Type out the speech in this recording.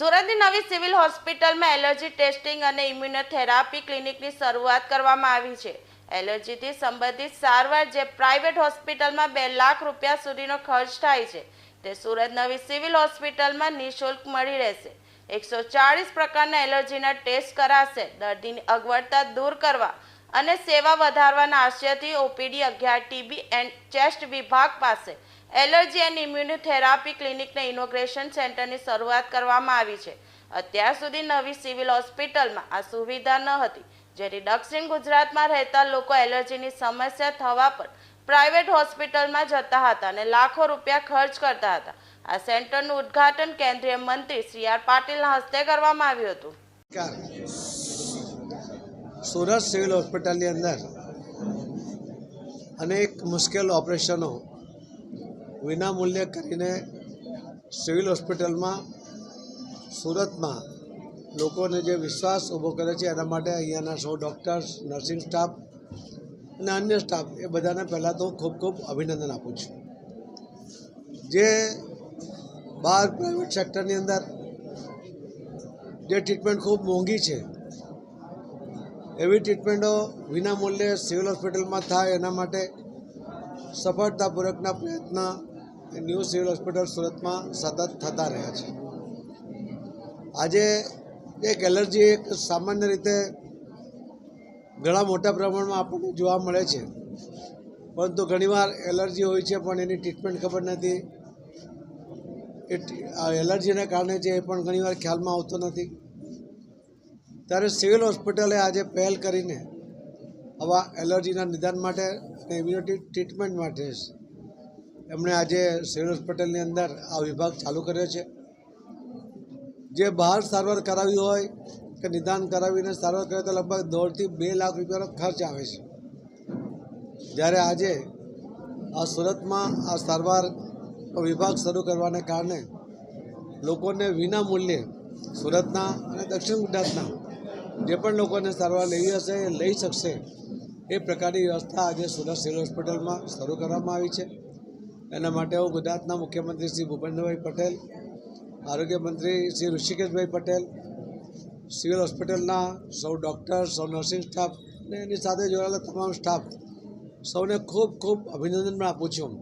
સુરતની નવી સિવિલ હોસ્પિટલમાં એલર્જી ટેસ્ટિંગ અને ઇમ્યુનોથેરાપી ક્લિનિકની શરૂઆત કરવામાં આવી છે. એલર્જીથી સંબંધિત સારવાર જે પ્રાઇવેટ હોસ્પિટલમાં બે લાખ રૂપિયા સુધીનો ખર્ચ થાય છે, તે સુરત નવી સિવિલ હોસ્પિટલમાં નિઃશુલ્ક મળી રહેશે. એકસો ચાળીસ પ્રકારના એલર્જીના ટેસ્ટ કરાશે. દર્દીની અગવડતા દૂર કરવા અને સેવા વધારવાના આશયથી ઓપીડી અગિયાર ટીબી એન્ડ ચેસ્ટ વિભાગ પાસે એલર્જી એન્ડ ઇમ્યુનોથેરાપી ક્લિનિકને ઇનોગ્રેશન સેન્ટરની શરૂઆત કરવામાં આવી છે. અત્યાર સુધી નવી સિવિલ હોસ્પિટલમાં આ સુવિધા ન હતી. જેથી દક્ષિણ ગુજરાતમાં રહેતા લોકો એલર્જીની સમસ્યા થવા પર પ્રાઇવેટ હોસ્પિટલમાં જતા હતા અને લાખો રૂપિયા ખર્ચ કરતા હતા. આ સેન્ટરનું ઉદ્ઘાટન કેન્દ્રીય મંત્રી સી આર પાટીલના હસ્તે કરવામાં આવ્યું હતું. સુરત સિવિલ હોસ્પિટલની અંદર અનેક મુશ્કેલ ઓપરેશનો વિનામૂલ્યે કરીને સિવિલ હોસ્પિટલમાં સુરતમાં લોકોને જે વિશ્વાસ ઊભો કરે છે, એના માટે અહીંયાના સૌ ડૉક્ટર્સ, નર્સિંગ સ્ટાફ અને અન્ય સ્ટાફ, એ બધાને પહેલાં તો ખૂબ ખૂબ અભિનંદન આપું છું. જે બહાર પ્રાઇવેટ સેક્ટરની અંદર જે ટ્રીટમેન્ટ ખૂબ મોંઘી છે એવી ટ્રીટમેન્ટો વિના મૂલ્યે સિવિલ હોસ્પિટલમાં થાય એના માટે સફળતાપૂર્વકના પ્રયત્ન ન્યૂ સિવિલ હોસ્પિટલ સુરતમાં સતત થતા રહ્યા છે. આજે એક એલર્જી એક સામાન્ય રીતે ઘણા મોટા પ્રમાણમાં આપણને જોવા મળે છે. પરંતુ ઘણીવાર એલર્જી હોય છે પણ એની ટ્રીટમેન્ટ ખબર નથી. એ એલર્જીને કારણે છે એ પણ ઘણીવાર ખ્યાલમાં આવતો નથી. ત્યારે સિવિલ હોસ્પિટલે આજે પહેલ કરીને આવા એલર્જીના નિદાન માટે અને ઇમ્યુનિટી ટ્રીટમેન્ટ માટે એમણે આજે સિવિલ હોસ્પિટલની અંદર આ વિભાગ ચાલુ કર્યો છે. જે બહાર સારવાર કરાવી હોય કે નિદાન કરાવીને સારવાર કરે તો લગભગ દોઢથી બે લાખ રૂપિયાનો ખર્ચ આવે છે. જ્યારે આજે આ સુરતમાં આ સારવાર વિભાગ શરૂ કરવાને કારણે લોકોને વિના મૂલ્યે સુરતના અને દક્ષિણ ગુજરાતના જે પણ લોકોને સારવાર લેવી હશે એ લઈ શકશે, એ પ્રકારની વ્યવસ્થા આજે સુરત સિવિલ હોસ્પિટલમાં શરૂ કરવામાં આવી છે. એના માટે હું ગુજરાતના મુખ્યમંત્રી શ્રી ભૂપેન્દ્રભાઈ પટેલ, આરોગ્ય મંત્રી શ્રી ઋષિકેશભાઈ પટેલ, સિવિલ હોસ્પિટલના સૌ ડૉક્ટર, સૌ નર્સિંગ સ્ટાફ અને એની સાથે જોડાયેલા તમામ સ્ટાફ સૌને ખૂબ ખૂબ અભિનંદન પણ આપું છું.